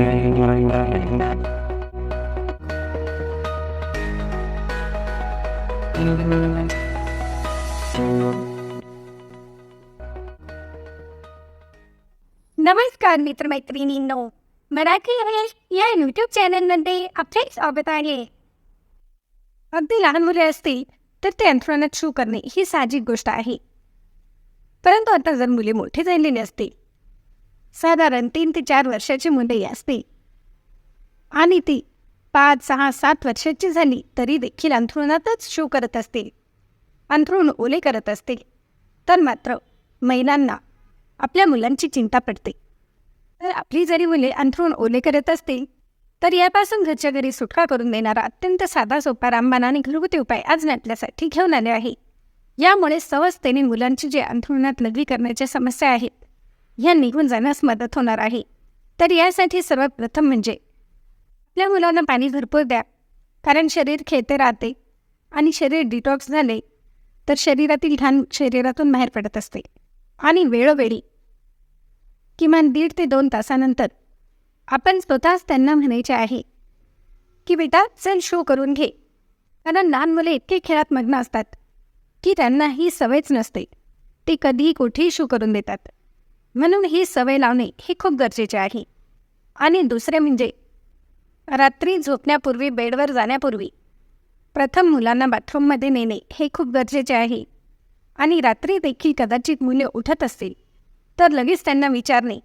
नमस्कार मित्रमैत्रिणींनो मराठी इंग्लिश या यूट्यूब चॅनलमध्ये आपले स्वागत आहे. अगदी लहान मुले असतील तर ते अंथरुणात शू करणे ही साहजिक गोष्ट आहे. परंतु आता जर मुले मोठे झालेली असतील साधारण तीन ते चार वर्षाची मुले असते आणि ती पाच सहा सात वर्षाची झाली तरी देखील अंथरुणातच शो करत असते अंथरुण ओले करत असते तर मात्र महिलांना आपल्या मुलांची चिंता पडते. तर आपली जरी मुले अंथरूण ओले करत असतील तर यापासून घरच्या घरी सुटका करून देणारा अत्यंत साधा सोपा रामबाण आणि घरगुती उपाय आज नाटल्यासाठी आपल्यासाठी घेऊन आले आहे. यामुळे सहजतेने मुलांची जे अंथरुणात लघवी करण्याच्या समस्या आहेत ह्या निघून जाण्यास मदत होणार आहे. तर यासाठी सर्वात प्रथम म्हणजे आपल्या मुलांना पाणी भरपूर द्या कारण शरीर खेळते राहते आणि शरीर डिटॉक्स झाले तर शरीरातील घाण शरीरातून बाहेर पडत असते. आणि वेळोवेळी किमान दीड ते दोन तासानंतर आपण स्वतःच त्यांना म्हणायचे आहे की बेटा चल शो करून घे. कारण लहान मुले इतके खेळात मग्न असतात की त्यांना ही सवयच नसते. ते कधीही कुठेही शो करून देतात. म्हणून ही सवय लावणे हे खूप गरजेचे आहे. आणि दुसरे म्हणजे रात्री झोपण्यापूर्वी बेडवर जाण्यापूर्वी प्रथम मुलांना बाथरूममध्ये नेणे हे खूप गरजेचे आहे. आणि रात्री देखील कदाचित मुले उठत असतील तर लगेच त्यांना विचारणे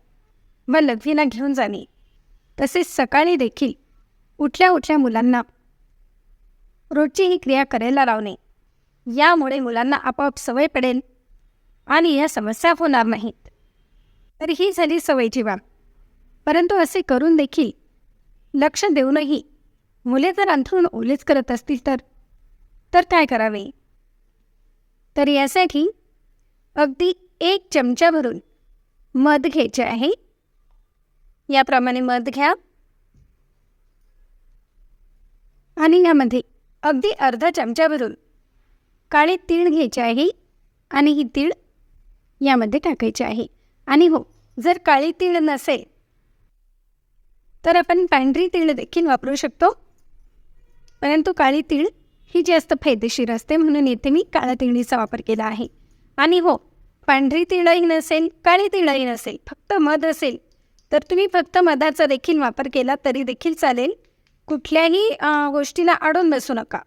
व लघवीला घेऊन जाणे. तसेच सकाळी देखील उठल्या उठल्या मुलांना रोजची ही क्रिया करायला लावणे. यामुळे मुलांना आपोआप सवय पडेल आणि या समस्या होणार नाहीत. तर ही झाली सवयीची बाब परंतु असे करून देखील लक्ष देऊनही मुले जर अंथरून ओलेच करत असतील तर तर काय करावे? तर यासाठी अगदी एक चमचा भरून मध घ्यायचे आहे. याप्रमाणे मध घ्या. आणि यामध्ये अगदी अर्धा चमचा भरून काळे तीळ घ्यायचे आहे आणि ही तीळ यामध्ये टाकायची आहे. आणि हो जर काळी तीळ नसेल तर आपण पांढरी तीळ देखील वापरू शकतो. परंतु काळी तीळ ही जास्त फायदेशीर असते म्हणून येथे मी काळ्या तिळीचा वापर केला आहे. आणि हो पांढरी तिळही नसेल काळी तिळही नसेल फक्त मध असेल तर तुम्ही फक्त मधाचा देखील वापर केला तरी देखील चालेल. कुठल्याही गोष्टीला अडून बसू नका.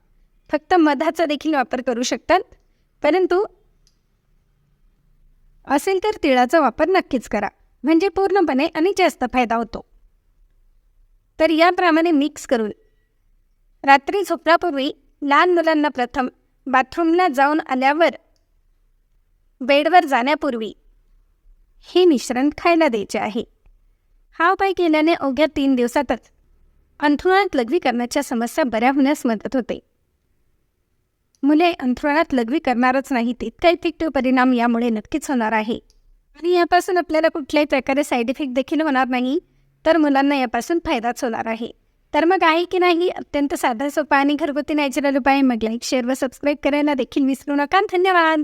फक्त मधाचा देखील वापर करू शकतात. परंतु असेल तर तिळाचा वापर नक्कीच करा. म्हणजे पूर्णपणे आणि जास्त फायदा होतो. तर याप्रमाणे मिक्स करून. रात्री झोपण्यापूर्वी लहान मुलांना प्रथम बाथरूमला जाऊन आल्यावर बेडवर जाण्यापूर्वी हे मिश्रण खायला द्यायचे आहे. हा उपाय केल्याने अवघ्या तीन दिवसातच अंथरुणात लघवी करण्याच्या समस्या बऱ्या होण्यास मदत होते. मुले अंथरुणात लघवी करणारच नाही इतका इफेक्टिव्ह परिणाम यामुळे नक्कीच होणार आहे. आणि यापासून आपल्याला कुठल्याही प्रकारे साईड इफेक्ट देखील होणार नाही. तर मुलांना यापासून फायदाच होणार आहे. तर मग आहे की नाही? अत्यंत साधा सोपा आणि घरगुती नॅचरल उपाय. मग लाईक शेअर व सबस्क्राईब करायला देखील विसरू नका. धन्यवाद!